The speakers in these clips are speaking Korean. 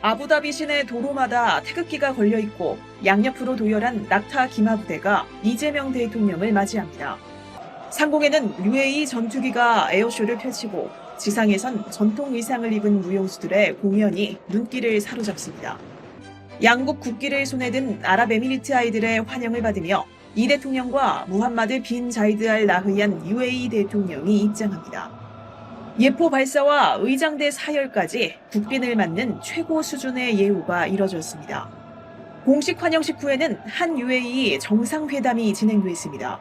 아부다비 시내 도로마다 태극기가 걸려 있고 양옆으로 도열한 낙타 기마 부대가 이재명 대통령을 맞이합니다. 상공에는 UAE 전투기가 에어쇼를 펼치고 지상에선 전통 의상을 입은 무용수들의 공연이 눈길을 사로잡습니다. 양국 국기를 손에 든 아랍에미리트 아이들의 환영을 받으며 이 대통령과 무함마드 빈 자이드 알 나흐얀 UAE 대통령이 입장합니다. 예포 발사와 의장대 사열까지 국빈을 맞는 최고 수준의 예우가 이뤄졌습니다. 공식 환영식 후에는 한 UAE 정상회담이 진행됐습니다.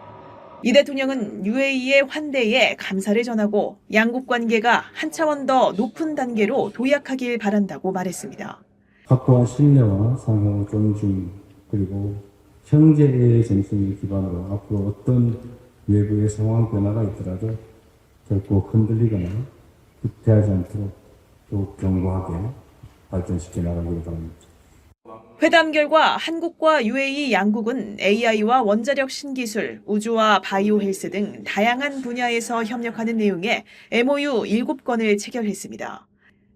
이 대통령은 UAE의 환대에 감사를 전하고 양국 관계가 한 차원 더 높은 단계로 도약하길 바란다고 말했습니다. 확고한 신뢰와 상호 존중 그리고 형제의 정신을 기반으로 앞으로 어떤 외부의 상황 변화가 있더라도 결코 흔들리거나 후퇴하지 않도록 더욱 견고하게 발전시켜 나가기를 바랍니다. 회담 결과 한국과 UAE 양국은 AI와 원자력 신기술, 우주와 바이오 헬스 등 다양한 분야에서 협력하는 내용의 MOU 7건을 체결했습니다.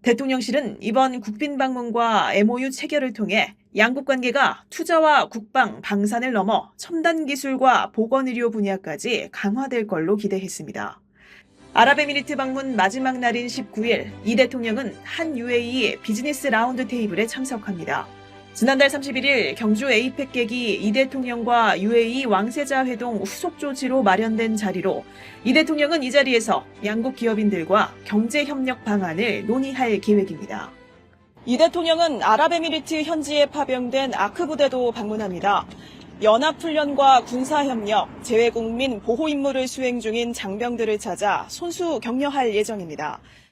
대통령실은 이번 국빈 방문과 MOU 체결을 통해 양국 관계가 투자와 국방, 방산을 넘어 첨단 기술과 보건 의료 분야까지 강화될 걸로 기대했습니다. 아랍에미리트 방문 마지막 날인 19일, 이 대통령은 한 UAE 비즈니스 라운드 테이블에 참석합니다. 지난달 31일 경주 에이펙 객이 이 대통령과 UAE 왕세자 회동 후속 조치로 마련된 자리로 이 대통령은 이 자리에서 양국 기업인들과 경제 협력 방안을 논의할 계획입니다. 이 대통령은 아랍에미리트 현지에 파병된 아크 부대도 방문합니다. 연합훈련과 군사협력, 재외국민 보호임무를 수행 중인 장병들을 찾아 손수 격려할 예정입니다.